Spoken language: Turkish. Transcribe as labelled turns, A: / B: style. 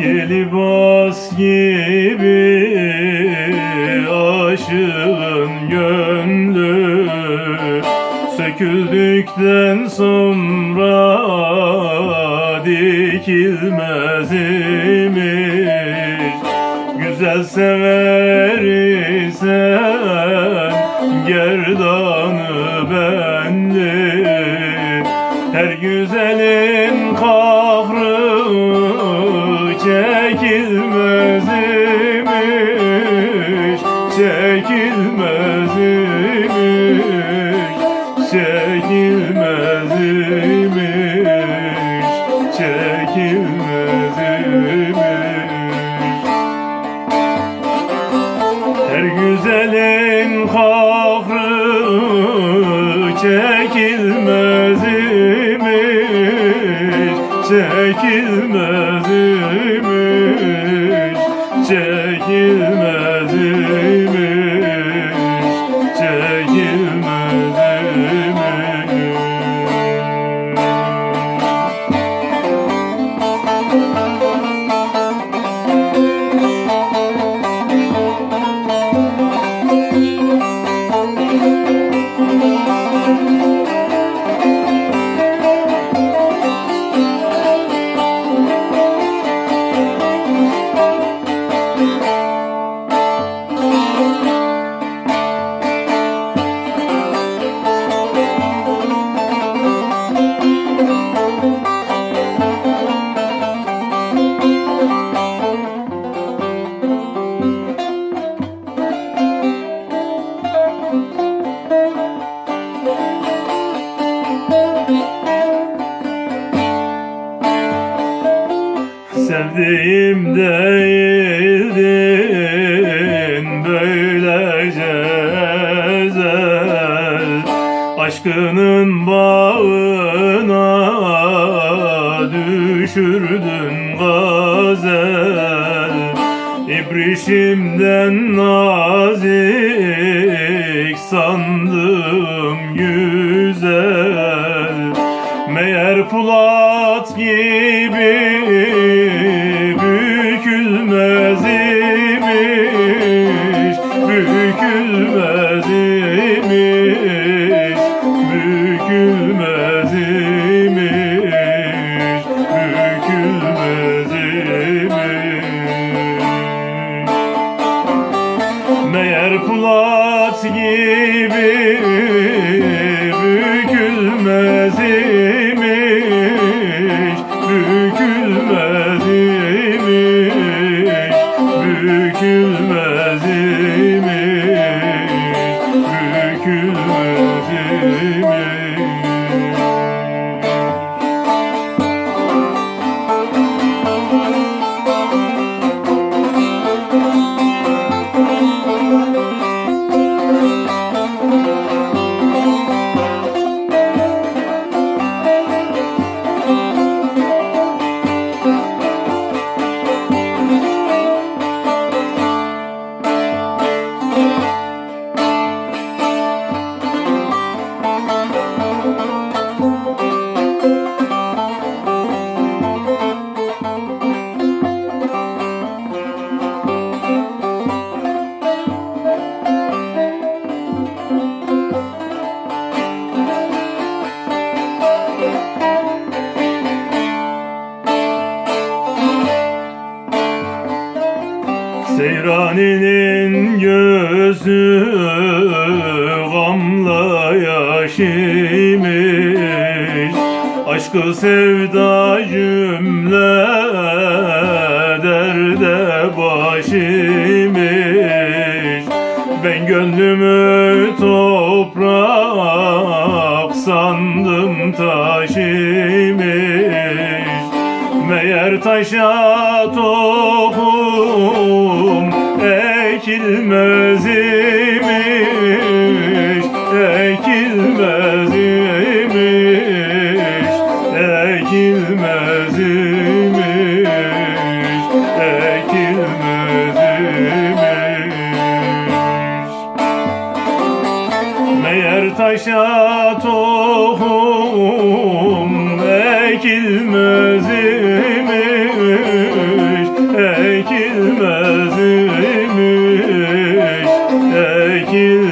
A: Libas gibi aşığın gönlü. Söküldükten sonra dikilmez imiş. Güzel sever isen gerdanı benli çekilmez imiş Çekilmez imiş Çekilmez imiş Çekilmez imiş her güzelin kahrı çekilmez Sevdiğim değildin böylece ezel Aşkının bağına düşürdün gazel. İbrişimden nazik sandım güzel Meğer Pulat gibi imiş Bükülmez imiş Meğer Pulat gibi bükülmez imiş Seyrani'nin gözü gamla yaş imiş Aşkı sevda cümle derde baş imiş Ben gönlümü toprak sandım taş imiş Meğer taşa tohum ekilmez imiş Ekilmez imiş Ekilmez imiş Ekilmez imiş Meğer taşa tohum ekilmez you.